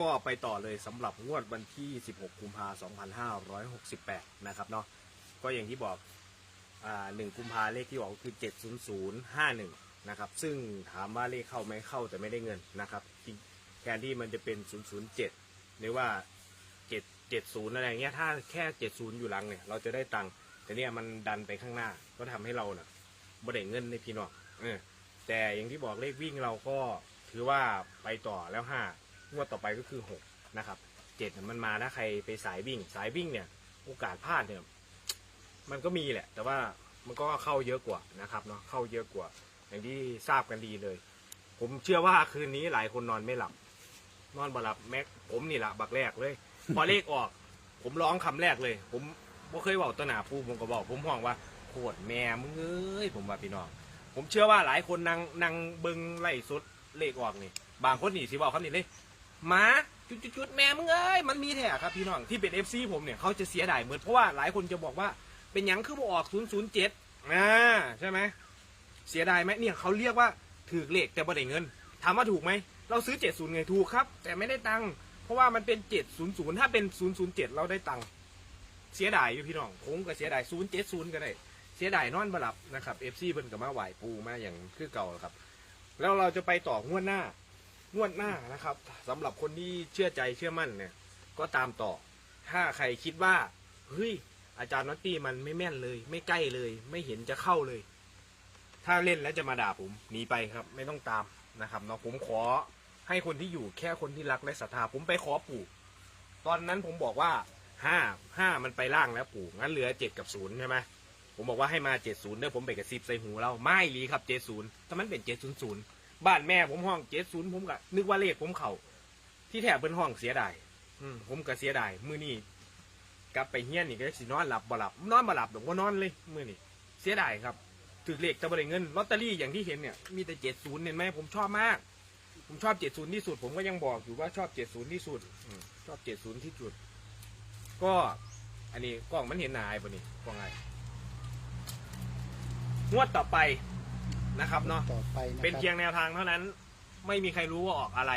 ก็ไปต่อเลยสำหรับงวดวันที่ 16 กุมภาพันธ์2568 นะครับเนาะก็อย่างที่บอกอ่า1กุมภาเลขที่ออกคือ 70051 นะครับ ซึ่งถามว่าเลขเข้าไหมเข้าแต่ไม่ได้เงินนะครับแทนที่มันจะเป็น 007 หรือว่า 7 70 อะไรอย่างเงี้ยถ้าแค่ 70 อยู่หลังเนี่ยเราจะได้ตังค์แต่เนี่ยมันดันไปข้างหน้าก็ทำให้เราเน่ะบ่ได้เงินในพี่น้องเออแต่อย่างที่บอกเลขวิ่งเราก็ถือว่าไปต่อแล้วห้า งวดต่อไปก็คือหกนะครับเจ็ดมันมาถ้าใครไปสายวิ่ง สายวิ่งเนี่ย โอกาสพลาดเนี่ยมันก็มีแหละ แต่ว่ามันก็เข้าเยอะกว่านะครับเนาะเข้าเยอะกว่า อย่างที่ทราบกันดีเลย ผมเชื่อว่าคืนนี้หลายคนนอนไม่หลับ นอนบ่หลับแม็กผมนี่แหละบักแรกเลย พอเลขออก ผมร้องคำแรกเลย ผมบ่เคยบอกต้นหนาปูผมก็บอก ผมห่วงว่าโคตรแม่มึงเอ้ยผมว่าพี่น้องผมเชื่อว่าหลายคนนั่งนั่งเบิงไล่สุดเลขออกนี่ บางคนนี่สิบอกคำนี้เลย หมาจุดจุดแม่มึงเอ้ยมันมีแท้ครับพี่น้องที่เป็นเอฟซีผมเนี่ยเขาจะเสียดายเหมือนเพราะว่าหลายคนจะบอกว่าเป็นหยังคือบ่ออกศูนย์ศูนย์เจ็ดอ่าใช่ไหมเสียดายไหมเนี่ยเขาเรียกว่าถือเลขแต่บ่ได้เงินถามว่าถูกไหมเราซื้อ 70ไงถูกครับ แต่ไม่ได้ตังค์เพราะว่ามันเป็น 700 ถ้าเป็น 007 เราได้ตังค์เสียดายอยู่พี่น้องผมก็เสียดาย070 ก็ได้ เสียดายนอนบหลับนะครับ FC เพิ่นก็มาไหวปูมาอย่างคือเก่าครับ แล้วเราจะไปต่องวดหน้า งวดหน้านะครับสำหรับคนที่เชื่อใจเชื่อมั่นเนี่ย ก็ตามต่อ ถ้าใครคิดว่าเฮ้ยอาจารย์น็อตตี้มันไม่แม่นเลย ไม่ใกล้เลย ไม่เห็นจะเข้าเลย ถ้าเล่นแล้วจะมาด่าผมหนีไปครับ ไม่ต้องตามนะครับเนาะผมขอให้คนที่อยู่แค่คนที่รักและศรัทธาผมไปขอปู่ตอนนั้นผมบอกว่าห้าห้ามันไปล่างแล้วปู่งั้นเหลือเจ็ดกับศูนย์ใช่ไหมผมบอกว่าให้มาเจ็ดศูนย์เด้อผมไปกระซิบใส่หูเราไม่หลีครับเจ็ดศูนย์ถ้ามันเป็นเจ็ดศูนย์ศูนย์ บ้านแม่ผมห้องเจ็ดศูนย์ผมก็นึกว่าเลขผมเข่าที่แถบเป็นห้องเสียดายอืมผมก็เสียดายมือนี่กลับไปเฮี้ยนนี่ก็สินอนหลับบ่หลับนอนบ่หลับหลงว่านอนเลยมือนี่เสียดายครับถือเลขจะบริเงินลอตเตอรี่อย่างที่เห็นเนี่ยมีแต่เจ็ดศูนย์เห็นไหมผมชอบมาก ผมชอบเจ็ดศูนย์ที่สุด ผมก็ยังบอกอยู่ว่าชอบเจ็ดศูนย์ที่สุดอืมชอบเจ็ดศูนย์ที่สุด ก็อันนี้กล้องมันเห็นหนายปะนี่กล้องไงงวดต่อไป นะครับเนาะต่อไปนะเป็นครับเพียงแนวทางเท่านั้น ไม่มีใครรู้ว่าออกอะไร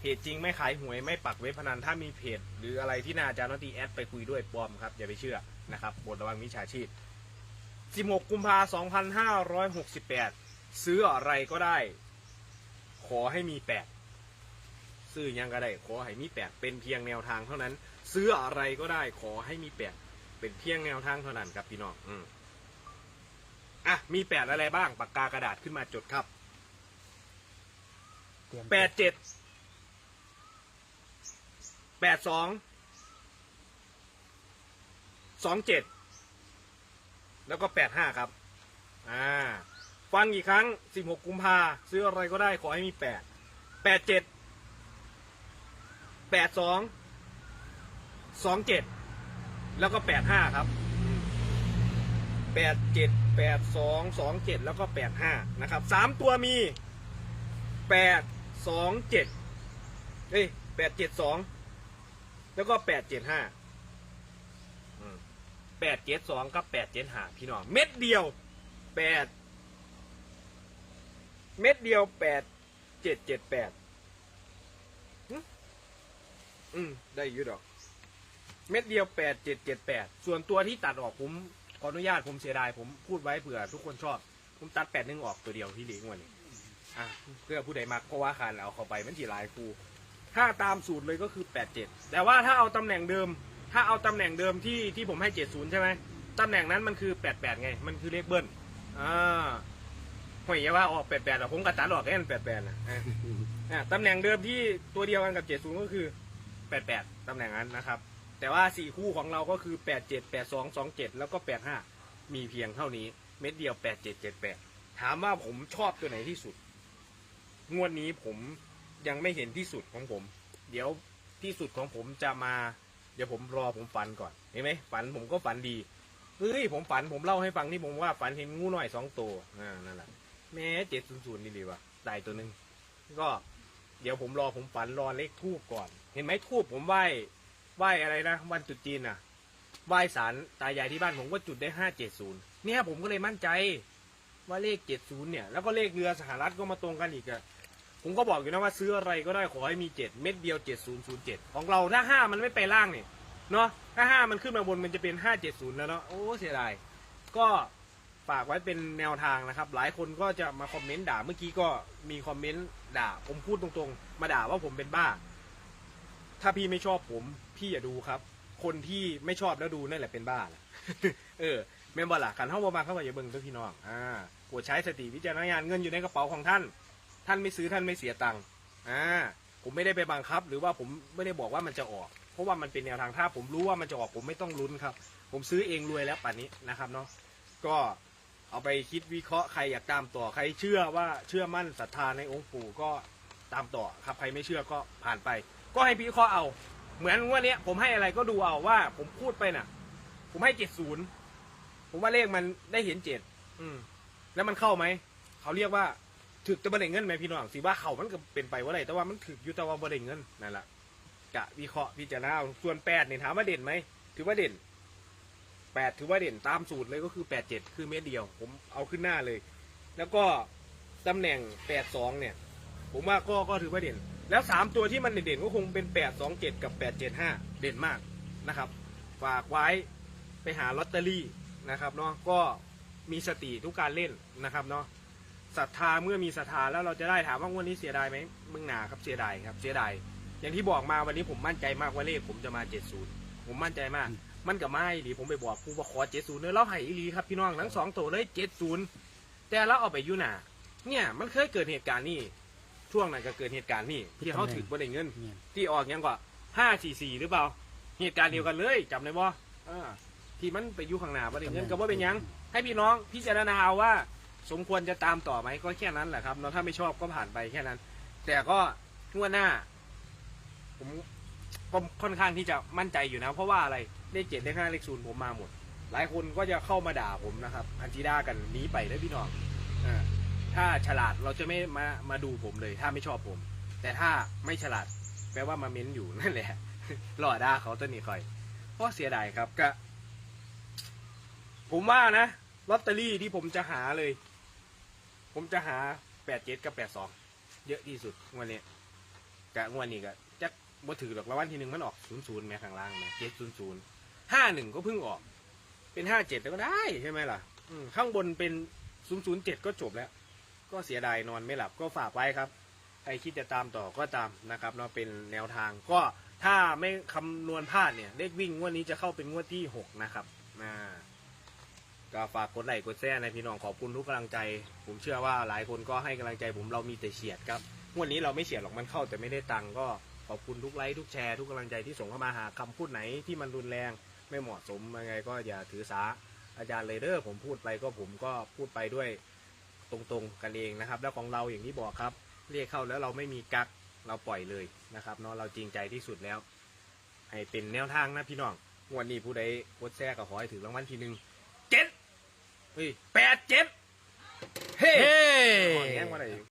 เพจจริงไม่ขายหวยไม่ปักเว็บพนันถ้ามีเพจ หรืออะไรที่น่าจะนอตีแอดไปคุยด้วยปลอมครับอย่าไปเชื่อนะครับบทระวังมิจฉาชีพ 16 กุมภาพันธ์2568 ซื้ออะไรก็ได้ ขอให้มี8ซื้อยังก็ได้ขอให้มี8เป็นเพียงแนวทางเท่านั้น ซื้ออะไรก็ได้ขอให้มี8เป็นเพียงแนวทางเท่านั้นครับพี่น้องอืม อะมี8อะไรบ้างปากกากระดาษขึ้นมาจดครับเตรียมแปดเจ็ดแปดสองสองเจ็ดแล้วก็แปดห้าครับ อ่า ฟังอีกครั้งสิบหกกุมภาซื้ออะไรก็ได้ขอให้มีแปดแปดเจ็ดแปดสองสองเจ็ดแล้วก็แปดห้าครับแปดเจ็ด แปดสองสองเจ็ดแล้วก็แปดห้านะครับสามตัวมีแปดสองเจ็ดเอ้ยแปดเจ็ดสองแล้วก็แปดเจ็ดห้าแปดเจ็ดสองกับแปดเจ็ดห้าพี่น้อง เม็ดเดียวแปดเม็ดเดียวแปดเจ็ดเจ็ดแปดอืม ได้อยุดอก เม็ดเดียวแปดเจ็ดเจ็ดแปดส่วนตัวที่ตัดออกผม ขออนุญาตผมเสียดายผมพูดไว้เผื่อทุกคนชอบ ผมตัดแปดหนึ่งออกตัวเดียวที่เหลืองวันนี้อะเพื่อผู้ใดมักเพราะว่าคานเอาเข้าไปมันจีลายคูถ้าตามสูตรเลยก็คือแปดเจ็ดแต่ว่าถ้าเอาตำแหน่งเดิม ถ้าเอาตำแหน่งเดิมที่ที่ผมให้เจ็ดศูนย์ใช่ไหมตำแหน่งนั้นมันคือแปดแปดไง มันคือเลขเบิ้ลอ่าหอยอย่าว่าออกแปดแปดหรอกผมก็ตัดออกแค่นั้นแปดแปดนะอะตำแหน่งเดิมที่ตัวเดียวกันกับเจ็ดศูนย์ก็คือแปดแปดตำแหน่งนั้นนะครับ แต่ว่าสี่คู่ของเราก็คือแปดเจ็ดแปดสองสองเจ็ดแล้วก็แปดห้ามีเพียงเท่านี้เม็ดเดียวแปดเจ็ดเจ็ดแปดถามว่าผมชอบตัวไหนที่สุด งวดนี้ผมยังไม่เห็นที่สุดของผม เดี๋ยวที่สุดของผมจะมา เดี๋ยวผมรอผมฝันก่อนเห็นไหมฝันผมก็ฝันดีเฮ้ยผมฝันผมเล่าให้ฟังที่ผมว่าฝันเห็นงูหน่อยสองตัวอ่านั่นแหละแม้เจ็ดศูนย์ศูนย์นี่ดีวะตายตัวหนึ่งก็ เดี๋ยวผมรอผมฝันรอเลขทูบก่อน เห็นไหมทูบผมไหว ไหว้อะไรนะวันจุดจีนอะไหว้สารตายายที่บ้านผมก็จุดได้ห้าเจ็ดศูนย์เนี่ยผมก็เลยมั่นใจ ว่าเลขเจ็ดศูนย์เนี่ย แล้วก็เลขเรือสหรัฐก็มาตรงกันอีกอะผผมก็บอกอยู่นะว่าซื้ออะไรก็ได้ขอให้มีเจ็ดเม็ดเดียวเจ็ดศูนย์ศูนย์เจ็ดของเราถ้าห้ามันไม่ไปล่างเนี่ยเนาะถ้าห้ามันขึ้นมาบนมันจะเป็นห้าเจ็ดศูนย์แล้วเนาะโอ้เสียดายก็ฝากไว้เป็นแนวทางนะครับ หลายคนก็จะมาคอมเมนต์ด่าเมื่อกี้ก็มีคอมเมนต์ด่า ผมพูดตรงๆ มาด่าว่าผมเป็นบ้า ถ้าพี่ไม่ชอบผม พี่อย่าดูครับ คนที่ไม่ชอบแล้วดูนั่นแหละเป็นบ้าแหละ เออแม่นบ่ล่ะขันเข้ามาเข้ามาอย่าเบิ่งตัวพี่น้องอ่าปรดใช้สติวิจารณญาณเงินอยู่ในกระเป๋าของท่าน ท่านไม่ซื้อท่านไม่เสียตังค์อ่าผมไม่ได้ไปบังคับ หรือว่าผมไม่ได้บอกว่ามันจะออก เพราะว่ามันเป็นแนวทางถ้าผมรู้ว่ามันจะออกผมไม่ต้องลุ้นครับ ผมซื้อเองรวยแล้วป่านนี้นะครับเนาะก็เอาไปคิดวิเคราะห์ใครอยากตามต่อใครเชื่อว่าเชื่อมั่นศรัทธาในองค์ปู่ก็ตามต่อครับใครไม่เชื่อก็ผ่านไป ก็ให้พิเคราะห์เอา เหมือนงว่านี้ยผมให้อะไรก็ดูเอาว่า ผมพูดไปน่ะ ผมให้เจ็ดศูนย์ผมว่าเลขมันได้เห็นเจ็ดอืม แล้วมันเข้าไหมเขาเรียกว่าถึกจะบริเงินไหมพี่น้องสิว่าเขามันก็เป็นไปว่าไรแต่ว่ามันถึกอยู่แต่ว่าบริเงินนั่นแหละกะวิเคราะห์พิจารณาเอาส่วนแปดเนี่ยถามว่าเด่นไหมถือว่าเด่นแปดถือว่าเด่นตามสูตรเลยก็คือแปดเจ็ดคือเม็ดเดียว ผมเอาขึ้นหน้าเลย แล้วก็ตำแหน่งแปดสองเนี่ย ผมว่าก็ก็ถือว่าเด่น แล้วสามตัวที่มันเด่นๆก็คงเป็นแปดสองเจ็ดกับแปดเจ็ดห้าเด่นมากนะครับ ฝากไว้ไปหาลอตเตอรี่นะครับเนาะก็มีสติทุกการเล่นนะครับเนาะศรัทธาเมื่อมีศรัทธาแล้วเราจะได้ถามว่างวันนี้เสียดายไหมมึงหนาครับเสียดายครับเสียดายอย่างที่บอกมาวันนี้ผมมั่นใจมากว่าเลขผมจะมา70ผมมั่นใจมาก มันกับไม่ดีผมไปบอกครูว่าขอ70เนื้อเราให้อีหลีครับพี่น้องทั้งสองตัวเลย70แต่เราเอาไปยูหนาเนี่ยมันเคยเกิดเหตุการณ์นี่ ช่วงนั้นก็เกิดเหตุการณ์นี่ที่เขาถือบ่ได้เงิน เนี่ย ที่ออกยังกว่าห้าสี่สี่หรือเปล่า เหตุการณ์เดียวกันเลยจำได้บ่อ่าที่มันไปอยู่ข้างหน้าประเด็นเงินก็ว่าเป็นหยัง ให้พี่น้องพิจารณาเอาว่า สมควรจะตามต่อไหมก็แค่นั้นแหละครับเนาะถ้าไม่ชอบก็ผ่านไปแค่นั้น แต่ก็งวดหน้า ผมก็ค่อนข้างที่จะมั่นใจอยู่นะ เพราะว่าอะไรเลขเจ็ดเลขห้าเลขศูนย์ผมมาหมด หลายคนก็จะเข้ามาด่าผมนะครับ อันจีด้ากันหนีไปเลยพี่น้องอ่า ถ้าฉลาดเราจะไม่มามาดูผมเลย ถ้าไม่ชอบผม แต่ถ้าไม่ฉลาดแปลว่ามาเม้นอยู่นั่นแหละหล่อด่าเขาตัวนี้คอยเพราะเสียดายครับก็ผมว่านะลอตเตอรี่ที่ผมจะหาเลย ผมจะหาแปดเจ็ดกับแปดสองเยอะที่สุดงวันนี้กะงวันนี้ก็จะบ่ถือหรอกรางวัลที่หนึ่งมันออกศูนย์ศูนย์แม้ข้างล่างแม้เจ็ดศูนย์ศูนย์ห้าหนึ่งก็เพิ่งออก เป็นห้าเจ็ดก็ได้ใช่ไหมล่ะข้างบนเป็นศูนย์ศูนย์เจ็ดก็จบแล้ว ก็เสียดายนอนไม่หลับก็ฝากไว้ครับใครคิดจะตามต่อก็ตามนะครับเนาะเป็นแนวทางก็ถ้าไม่คำนวณพลาดเนี่ยเลขวิ่งงวดนี้จะเข้าเป็นงวดที่หกนะครับอ่าก็ฝากกดไลค์กดแชร์ในพี่น้องขอบคุณทุกกำลังใจ ผมเชื่อว่าหลายคนก็ให้กำลังใจผมเรามีแต่เฉียดครับงวดนี้เราไม่เฉียดหรอกมันเข้าแต่ไม่ได้ตังค์ก็ขอบคุณทุกไลค์ทุกแชร์ทุกกำลังใจที่ส่งเข้ามาหาคำพูดไหนที่มันรุนแรงไม่เหมาะสมยังไงก็อย่าถือสาอาจารย์เลยเดอร์ผมพูดไปก็ผมก็พูดไปด้วย ตรงๆกันเองนะครับ แล้วของเราอย่างที่บอกครับ เรียกเข้าแล้วเราไม่มีกักเราปล่อยเลยนะครับเนาะเราจริงใจที่สุดแล้ว ให้เป็นแนวทางนะพี่น้องงวันนี้ผู้ใดโคตรแซ่ก็ขอให้ถึงรางวัลที่หนึ่งเจ็ดเฮ้ยแปดเจ็ดเฮ้เฮ้ขอแห้งมาเลย